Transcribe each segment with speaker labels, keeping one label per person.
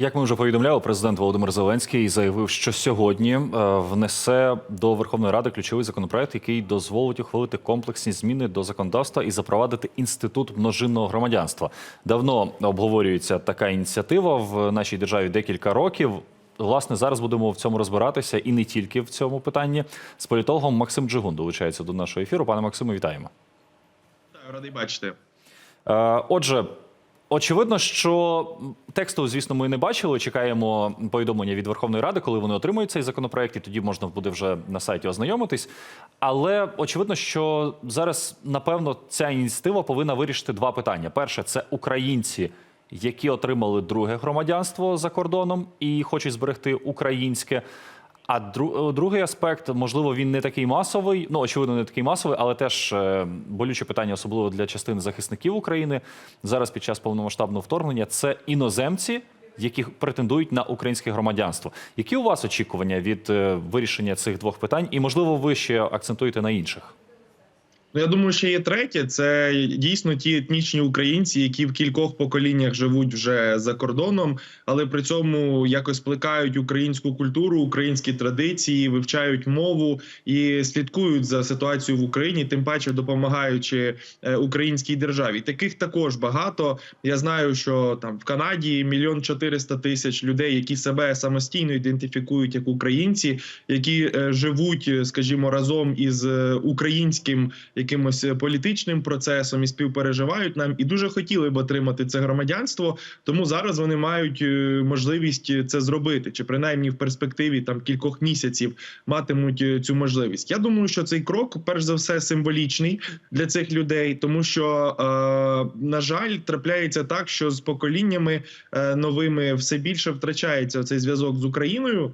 Speaker 1: Як ми вже повідомляли, президент Володимир Зеленський заявив, що сьогодні е, внесе до Верховної Ради ключовий законопроект, який дозволить ухвалити комплексні зміни до законодавства і запровадити інститут множинного громадянства. Давно обговорюється така ініціатива в нашій державі декілька років. Власне, зараз будемо в цьому розбиратися і не тільки в цьому питанні. З політологом Максим Джигун долучається до нашого ефіру. Пане Максиму, вітаємо.
Speaker 2: Радий бачити.
Speaker 1: Е, Отже, очевидно, що тексту, звісно, ми не бачили. Чекаємо повідомлення від Верховної Ради, коли вони отримують цей законопроект, і тоді можна буде вже на сайті ознайомитись. Але очевидно, що зараз, напевно, ця ініціатива повинна вирішити два питання: перше це українці. Які отримали друге громадянство за кордоном і хочуть зберегти українське. А дру- другий аспект, можливо, він не такий масовий. Ну, очевидно, не такий масовий, але теж е, болюче питання, особливо для частини захисників України зараз під час повномасштабного вторгнення. Це іноземці, які претендують на українське громадянство. Які у вас очікування від е, вирішення цих двох питань? І можливо, ви ще акцентуєте на інших?
Speaker 2: Ну, я думаю, що є третє. Це дійсно ті етнічні українці, які в кількох поколіннях живуть вже за кордоном, але при цьому якось плекають українську культуру, українські традиції, вивчають мову і слідкують за ситуацією в Україні, тим паче допомагаючи е, українській державі. Таких також багато. Я знаю, що там в Канаді мільйон чотириста тисяч людей, які себе самостійно ідентифікують як українці, які е, живуть, скажімо, разом із е, українським якимось е, політичним процесом і співпереживають нам, і дуже хотіли б отримати це громадянство. Тому зараз вони мають е, можливість це зробити, чи принаймні в перспективі там кількох місяців матимуть е, цю можливість. Я думаю, що цей крок, перш за все, символічний для цих людей, тому що е, на жаль, трапляється так, що з поколіннями е, новими все більше втрачається цей зв'язок з Україною.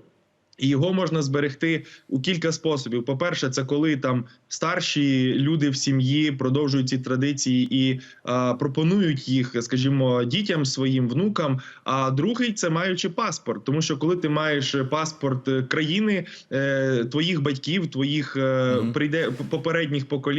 Speaker 2: І його можна зберегти у кілька способів. По-перше, це коли там старші люди в сім'ї продовжують ці традиції і а, пропонують їх, скажімо, дітям своїм внукам. А другий це маючи паспорт, тому що коли ти маєш паспорт е, країни, е, твоїх батьків, твоїх е, прийде попередніх поколінь.